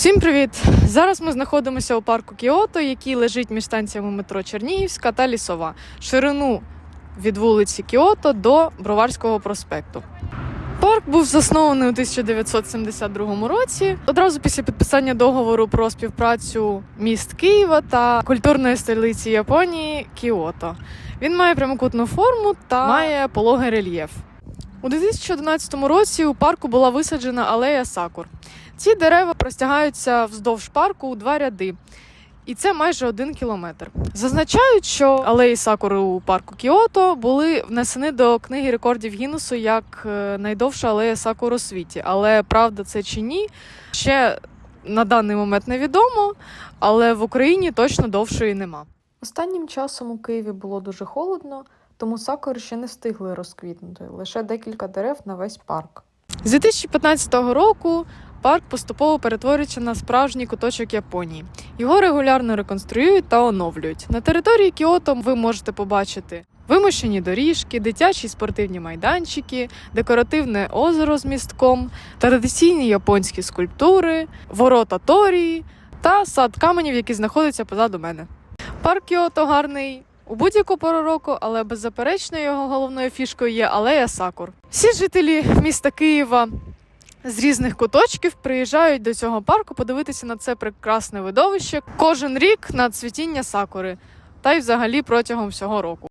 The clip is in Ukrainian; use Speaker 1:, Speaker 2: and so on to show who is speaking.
Speaker 1: Всім привіт! Зараз ми знаходимося у парку Кіото, який лежить між станціями метро Чернігівська та Лісова. Ширину від вулиці Кіото до Броварського проспекту. Парк був заснований у 1972 році, одразу після підписання договору про співпрацю міст Києва та культурної столиці Японії Кіото. Він має прямокутну форму та має пологий рельєф. У 2011 році у парку була висаджена алея сакур. Ці дерева простягаються вздовж парку у два ряди. І це майже один кілометр. Зазначають, що алеї сакури у парку Кіото були внесені до книги рекордів Гіннесу як е, найдовша алея сакур у світі. Але правда це чи ні, ще на даний момент невідомо, але в Україні точно довшої нема. Останнім часом у Києві було дуже холодно, тому сакури ще не встигли розквітнути, лише декілька дерев на весь парк. З 2015 року парк поступово перетворюється на справжній куточок Японії. Його регулярно реконструюють та оновлюють. На території Кіото ви можете побачити вимощені доріжки, дитячі спортивні майданчики, декоративне озеро з містком, традиційні японські скульптури, ворота Торії та сад каменів, який знаходиться позаду мене. Парк Кіото гарний у будь-яку пору року, але беззаперечно його головною фішкою є алея Сакур. Всі жителі міста Києва з різних куточків приїжджають до цього парку подивитися на це прекрасне видовище кожен рік на цвітіння сакури, та й взагалі протягом всього року.